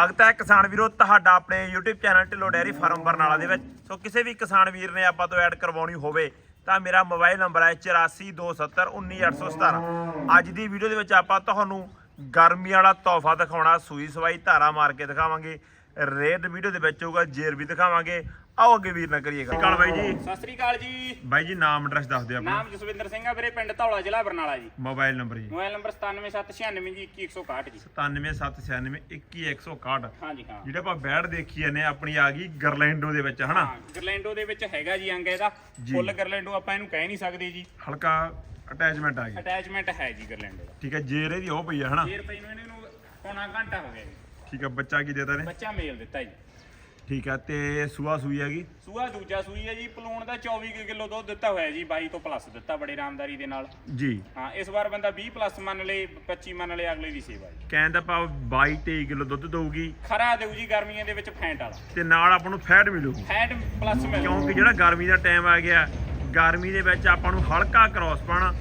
ਸਵਾਗਤ ਹੈ ਕਿਸਾਨ ਵੀਰੋ ਤੁਹਾਡਾ ਆਪਣੇ YouTube channel Dhillon dairy farm Barnala ਦੇ ਵਿੱਚ। ਸੋ ਕਿਸੇ ਵੀ ਕਿਸਾਨ ਵੀਰ ਨੇ ਆਪਾਂ ਤੋਂ ਐਡ ਕਰਵਾਉਣੀ ਹੋਵੇ ਤਾਂ ਮੇਰਾ ਮੋਬਾਈਲ ਨੰਬਰ ਹੈ 8427191817 ਅੱਜ ਦੀ ਵੀਡੀਓ ਦੇ ਵਿੱਚ ਆਪਾਂ ਤੁਹਾਨੂੰ ਗਰਮੀ ਵਾਲਾ ਤੋਹਫਾ ਦਿਖਾਉਣਾ, ਸੂਈ ਸਵਾਈ, ਧਾਰਾ ਮਾਰ ਕੇ ਦਿਖਾਵਾਂਗੇ। ਰੇਟ ਵੀਡੀਓ ਦੇ ਵਿੱਚ ਹੋਊਗਾ ਜੇਰ ਵੀ ਦਿਖਾਵਾਂਗੇ। ਆਓ ਅੱਗੇ ਵੀਰ ਨਾ ਕਰੀਏਗਾ ਕਾਲ ਬਾਈ ਜੀ। ਸਤਿ ਸ੍ਰੀ ਅਕਾਲ ਜੀ। ਬਾਈ ਜੀ ਨਾਮ ਐਡਰੈਸ ਦੱਸ ਦਿਓ ਆਪਣਾ। ਨਾਮ ਜਸਵਿੰਦਰ ਸਿੰਘ ਆ ਵੀਰੇ ਪਿੰਡ ਧੌਲਾ ਜ਼ਿਲ੍ਹਾ ਬਰਨਾਲਾ ਜੀ। ਮੋਬਾਈਲ ਨੰਬਰ ਜੀ। ਮੋਬਾਈਲ ਨੰਬਰ 9776 ਜੀ 21161 ਜੀ। 9796921161 ਹਾਂਜੀ ਹਾਂ। ਜਿਹੜੇ ਆਪਾਂ ਬੈੜ ਦੇਖੀ ਜਾਂਦੇ ਹਾਂ, ਆਪਣੀ ਆ ਗਈ ਗਰਲੈਂਡੋ ਦੇ ਵਿੱਚ ਹਨਾ? ਹਾਂ ਗਰਲੈਂਡੋ ਦੇ ਵਿੱਚ ਹੈਗਾ ਜੀ ਅੰਗ ਇਹਦਾ। ਫੁੱਲ ਗਰਲੈਂਡੋ ਆਪਾਂ ਇਹਨੂੰ ਕਹਿ ਨਹੀਂ ਸਕਦੇ ਜੀ। ਹਲਕਾ ਅਟੈਚਮੈਂਟ ਆ ਗਈ ਅਟੈਚਮੈਂਟ ਹੈ ਜੀ ਗਰਲੈਂਡੋ ਦਾ। ਠੀਕ ਹੈ ਜੇਰ ਇਹਦੀ ਉਹ ਪਈ ਆ ਹਨਾ? ਫੇਰ ਪਈ ਨੂੰ ਇਹਨੂੰ ਪੌਣਾ ਘੰਟਾ ਹੋ ਗਿਆ ਜੀ। ਠੀਕ ਹੈ ਬੱਚਾ ਕੀ ਦੇਤਾ ਨੇ ਬੱਚਾ ਮੇਲ ਦਿੱਤਾ ਜੀ। ਠੀਕ ਹੈ ਤੇ ਸੂਆ ਸੂਈ ਹੈਗੀ ਸੂਆ ਦੂਜਾ ਸੂਈ ਹੈ ਜੀ ਪਲੂਣ ਦਾ 24 ਕਿਲੋ ਦੁੱਧ ਦਿੱਤਾ ਹੋਇਆ ਜੀ 22 ਤੋਂ ਪਲੱਸ ਦਿੱਤਾ ਬੜੇ ਆਰਾਮਦਾਰੀ ਦੇ ਨਾਲ। ਜੀ। ਹਾਂ ਇਸ ਵਾਰ ਬੰਦਾ 20 ਪਲੱਸ ਮੰਨ ਲੇ 25 ਮੰਨ ਲੇ ਅਗਲੇ ਦੀ ਸੇਵਾ ਜੀ। ਕਹਿੰਦਾ ਆਪਾਂ 22 23 ਕਿਲੋ ਦੁੱਧ ਦਊਗੀ। ਖਰਾ ਦੇਊ ਜੀ ਗਰਮੀਆਂ ਦੇ ਵਿੱਚ ਫੈਂਟ ਵਾਲਾ। ਤੇ ਨਾਲ ਆਪਾਂ ਨੂੰ ਫੈਟ ਮਿਲੂਗੀ। ਫੈਟ ਪਲੱਸ ਮਿਲ। ਕਿਉਂਕਿ ਜਿਹੜਾ ਗਰਮੀ ਦਾ ਟਾਈਮ ਆ ਗਿਆ ਗਰਮੀ ਦੇ ਵਿੱਚ ਆਪਾਂ ਨੂੰ ਹਲਕਾ ਕ੍ਰੋਸ ਪਾਣਾ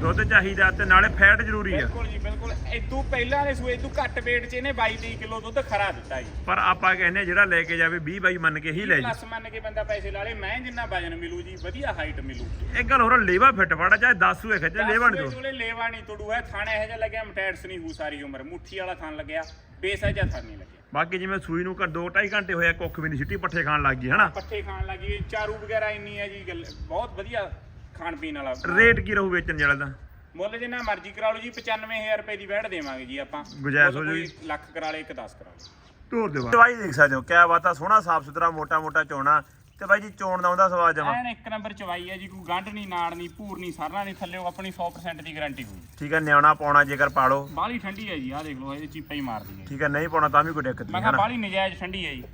ਦੁੱਧ ਚਾਹੀਦਾ ਤੇ ਨਾਲੇ ਫੈਟ ਜ਼ਰੂਰੀ ਆ। ਬਿਲਕੁਲ ਜੀ ਬਿਲਕੁਲ। ਇਦੋਂ ਪਹਿਲਾਂ ਦੇ ਸੂਏ ਤੋਂ ਘੱਟ weight 'ਚ ਇਹਨੇ 22 23 ਕਿਲੋ ਦੁੱਧ ਖਰਾ ਦਿੱਤਾ ਜੀ। ਪਰ ਆਪਾਂ ਕਹਿੰਦੇ ਜਿਹੜਾ ਲੈ ਕੇ ਜਾਵੇ 20 22 ਮੰਨ ਕੇ ਹੀ ਲੈ ਜਾ। ਪਲੱਸ ਮੰਨ ਕੇ ਬੰਦਾ ਪੈਸੇ ਲਾ ਲੇ ਮੈਂ ਜਿੰਨਾ ਵਜਨ ਮਿਲੂ ਜੀ ਵਧੀਆ ਹਾਈਟ ਮਿਲੂ। ਇੱਕ ਗੱਲ ਹੋਰ ਲੇਵਾ ਫਿੱਟ ਫੜਾ ਚਾਹੇ 10 ਹੋਏ ਖਿੱਚ ਲੇਵਾ ਨਹੀਂ ਦੋ ਚੋਲੇ ਲੇਵਾ ਨਹੀਂ ਤੋੜੂ ਹੈ ਥਾਣਾ ਇਹੋ ਜਿਹਾ ਲੱਗਿਆ ਮਟੈਟਸ ਨਹੀਂ ਹੂ ਸਾਰੀ ਉਮਰ। ਮੁੱਠੀ ਵਾਲਾ ਥਾਨ ਲੱਗਿਆ ਬੇਸਜਾ ਥਾਨ ਨਹੀਂ ਲੱਗਿਆ। ਬਾਕੀ ਜਿਵੇਂ ਸੂਈ ਨੂੰ ਘੱਟ 2 2.5 ਘੰਟੇ ਹੋਇਆ ਕੁੱਖ ਵੀ ਨਹੀਂ ਸਿੱਟੀ ਪੱਠੇ ਖਾਣ ਲੱਗ ਗਈ ਹਨਾ? ਪੱਠੇ ਖਾਣ ਲੱਗੀ ਚਾਰੂ ਵਗੈਰਾ ਇੰਨੀ ਹੈ ਜੀ ਗੱਲ ਬਹੁਤ ਵਧੀਆ ਖਾਣ ਪੀਣ ਵਾਲਾ ਰੇਟ ਕੀ ਰਹੂ ਵੇਚਣ ਵਾਲੇ ਦਾ ਮੁੱਲ ਜਿੰਨਾ ਮਰਜ਼ੀ ਕਰਾ ਲਓ ਜੀ 95000 ਰੁਪਏ ਦੀ ਵੈਟ ਦੇਵਾਂਗੇ ਜੀ ਆਪਾਂ। ਗੁੰਜਾਇਸ਼ ਹੋ। ਕੋਈ ਲੱਖ ਕਰਾ ਲੇ ਇੱਕ 10 ਕਰਾ ਲੇ ਧੂਰ ਦੇ ਦਵਾਈ ਦੇਖ ਸਕਦੇ ਹੋ ਕਿਆ ਬਾਤ ਆ ਸੋਹਣਾ ਸਾਫ਼ ਸੁਥਰਾ ਮੋਟਾ ਮੋਟਾ ਚੋਣਾ ਤੇ ਬਾਈ ਜੀ ਚੋਣ ਦਾ ਉਹਦਾ ਸਵਾਦ ਜਮਾ? ਐਨ ਇੱਕ ਨੰਬਰ ਚਵਾਈ ਹੈ ਜੀ ਕੋਈ ਗੰਢ ਨਹੀਂ ਨਾੜ ਨਹੀਂ ਭੂਰ ਨਹੀਂ ਸਰਨਾ ਨਹੀਂ ਥੱਲੇ ਆਪਣੀ 100% ਦੀ ਗਾਰੰਟੀ ਹੋਊ। ਠੀਕ ਹੈ ਨਿਆਣਾ ਪਾਉਣਾ ਜੇਕਰ ਪਾਲੋ ਬਾਹਲੀ ਠੰਡੀ ਹੈ ਜੀ ਆਹ ਦੇਖ ਲਓ ਇਹਦੇ ਚੀਪਾ ਹੀ ਮਾਰਦੀ ਹੈ ਠੀਕ ਹੈ ਨਹੀਂ ਪਾਉਣਾ ਤਾਂ ਵੀ ਕੋਈ ਦਿੱਕਤ ਮੈਂ ਨਹੀਂ ਕਿਹਾ ਹਨਾ? ਬਾਹਲੀ ਨਜਾਇਜ਼ ਠੰਡੀ ਹੈ ਜੀ।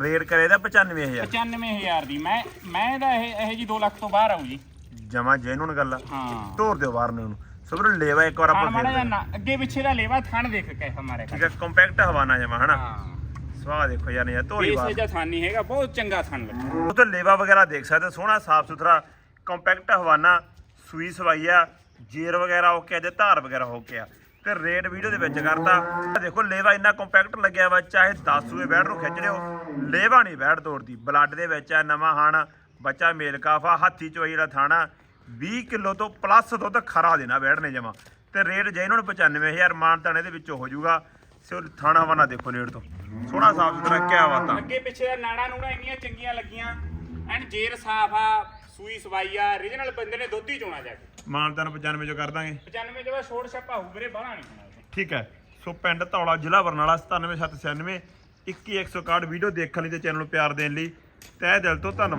ਰੇਟ ਕਰੇ ਦਾ 95000 95000 ਦੀ ਮੈਂ ਮੈਂ ਦਾ ਇਹ ਇਹ ਜੀ 2 ਲੱਖ ਤੋਂ ਬਾਹਰ ਆਊ ਜੀ। ਜਮਾ ਜੈਨੂਨ ਗੱਲ ਆ। ਹਾਂ। ਦਿਓ ਬਾਹਰ ਨੂੰ ਉਹਨੂੰ ਸਭਰ ਲੇਵਾ ਇੱਕ ਵਾਰ ਖਾਣ ਆਪਾਂ ਮਾੜਾ ਫੇਰ ਅੱਗੇ ਪਿੱਛੇ ਦਾ ਲੇਵਾ ਥਣ ਦੇਖ ਕੇ ਹਮਾਰੇ ਠੀਕ ਹੈ ਕੰਪੈਕਟ ਹਵਾਨਾ ਜਮਾ ਹਨਾ? ਹਾਂ। ਸਵਾਦ ਦੇਖੋ ਯਾਰ ਯਾਰ ਇਸ ਬਾਹਰ। ਜਿਹਾ ਥਣ ਨਹੀਂ ਹੈਗਾ ਬਹੁਤ ਚੰਗਾ ਥਣ ਲੱਗਾ। ਉਹ ਤੇ ਲੇਵਾ ਵਗੈਰਾ ਦੇਖ ਸਕਦੇ ਸੋਹਣਾ ਸਾਫ਼ ਸੁਥਰਾ ਕੰਪੈਕਟ ਹਵਾਨਾ ਸੂਈ ਸਵਾਈ ਆ ਜੇਰ ਵਗੈਰਾ ਓਕੇ ਆ ਤੇ ਧਾਰ ਵਗੈਰਾ ਓਕੇ ਆ। ਤੇ ਰੇਟ ਵੀਡੀਓ ਦੇ ਵਿੱਚ ਕਰਤਾ। ਆਹ ਦੇਖੋ ਲੇਵਾ ਇੰਨਾ ਕੰਪੈਕਟ ਲੱਗਿਆ ਵਾ ਚਾਹੇ 10 ਸੂਏ ਬੈਠ ਨੂੰ ਖਿੱਚ ਲਿਓ ਲੇਵਾ ਨਹੀਂ ਬੈਠ ਤੋੜਦੀ ਬਲੱਡ ਦੇ ਵਿੱਚ ਆ ਨਵਾਂ ਹਾਣ ਬੱਚਾ ਮੇਲ ਕਾਫਾ ਹਾਥੀ ਚੋਈ ਜਿਹੜਾ ਥਾਣਾ 20 ਕਿਲੋ ਤੋਂ ਪਲੱਸ ਦੁੱਧ ਖਰਾ ਦੇਣਾ ਬੈਠ ਨੇ ਜਮਾ। ਤੇ ਰੇਟ ਜੇ ਇਹਨਾਂ ਨੂੰ 95000 ਮਾਨ ਤਾਣੇ ਦੇ ਵਿੱਚੋਂ ਹੋ ਜਾਊਗਾ ਸੋ ਥਾਣਾ ਹਵਾਨਾ ਦੇਖੋ ਨੇੜ ਤੋਂ। ਸੋਹਣਾ ਸਾਫ਼ ਸੁਥਰਾ ਕਿਆ ਬਾਤਾਂ। ਅੱਗੇ ਪਿੱਛੇ ਦਾ ਨਾੜਾ ਨੂੜਾ ਇੰਨੀਆਂ ਚੰਗੀਆਂ ਲੱਗੀਆਂ ਐਨ ਜੇਰ ਸਾਫ਼ ਆ ਸੂਈ ਸਵਾਈ ਆ ਰੀਜਨਲ ਬੰਦੇ ਨੇ ਦੁੱਧ ਹੀ ਚੋਣਾ ਜਾ ਕੇ। ਮਾਨਤਾਨ 95 ਜੋ ਕਰ ਦਾਂਗੇ। 95 ਜਵਾ ਛੋੜ ਛੱਪਾ ਹੋਊ ਵੀਰੇ ਬਾਹਲਾ ਨਹੀਂ ਠੀਕ ਹੈ। ਸੋ ਪਿੰਡ ਧੌਲਾ ਜ਼ਿਲ੍ਹਾ ਬਰਨਾਲਾ 97796 21161 ਵੀਡੀਓ ਦੇਖਣ ਲਈ ਤੇ ਚੈਨਲ ਨੂੰ ਪਿਆਰ ਦੇਣ ਲਈ ਤਹਿ ਦਿਲ ਤੋਂ ਧੰਨਵਾਦ।